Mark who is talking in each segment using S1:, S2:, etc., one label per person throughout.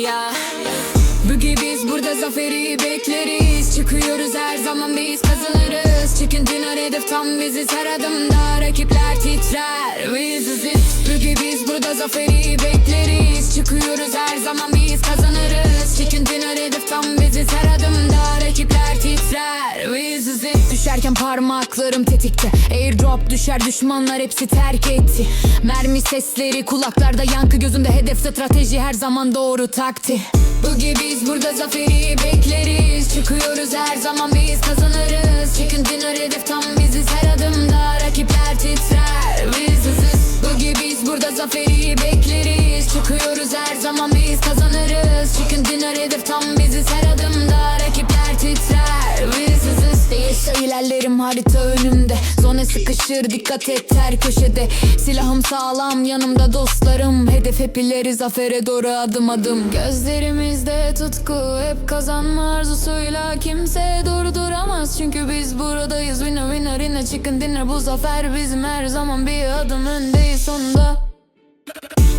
S1: Ya. Bugün biz burada zaferi bekleriz. Çıkıyoruz her zaman biz kazanırız. Chicken dinner hedef tam biziz her adımda Rakipler titrer. Biziz Bugün biz burada zaferi bekleriz. Çıkıyoruz Düşerken parmaklarım tetikte. Airdrop düşer düşmanlar hepsi terk etti. Mermi sesleri kulaklarda yankı gözümde. Hedef strateji her zaman doğru takti. Bugün biz burada zaferi bekleriz. Çıkıyoruz her zaman biz kazanırız. Chicken dinner hedef tam biziz. Her adımda Rakipler titrer. Biziz Bugün biz burada zaferi bekleriz. Çıkıyoruz her zaman biz kazanırız İlerlerim harita önümde. Zone sıkışır dikkat et her köşede. Silahım sağlam yanımda dostlarım. Hedef hep ileri zafere doğru adım adım. Gözlerimizde tutku hep kazanma arzusuyla Kimse durduramaz. Çünkü biz buradayız. Winner winner in a chicken dinner Bu zafer bizim her zaman bir adım öndeyiz. Sonunda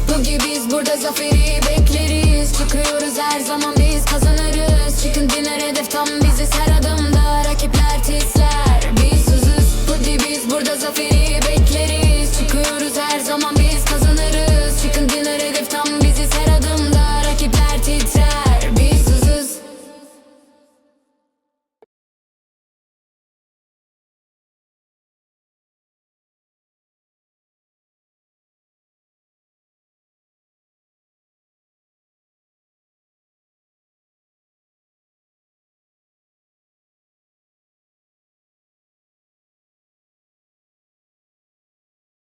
S1: Bugün biz burada zaferi bekleriz. Çıkıyoruz her zaman biz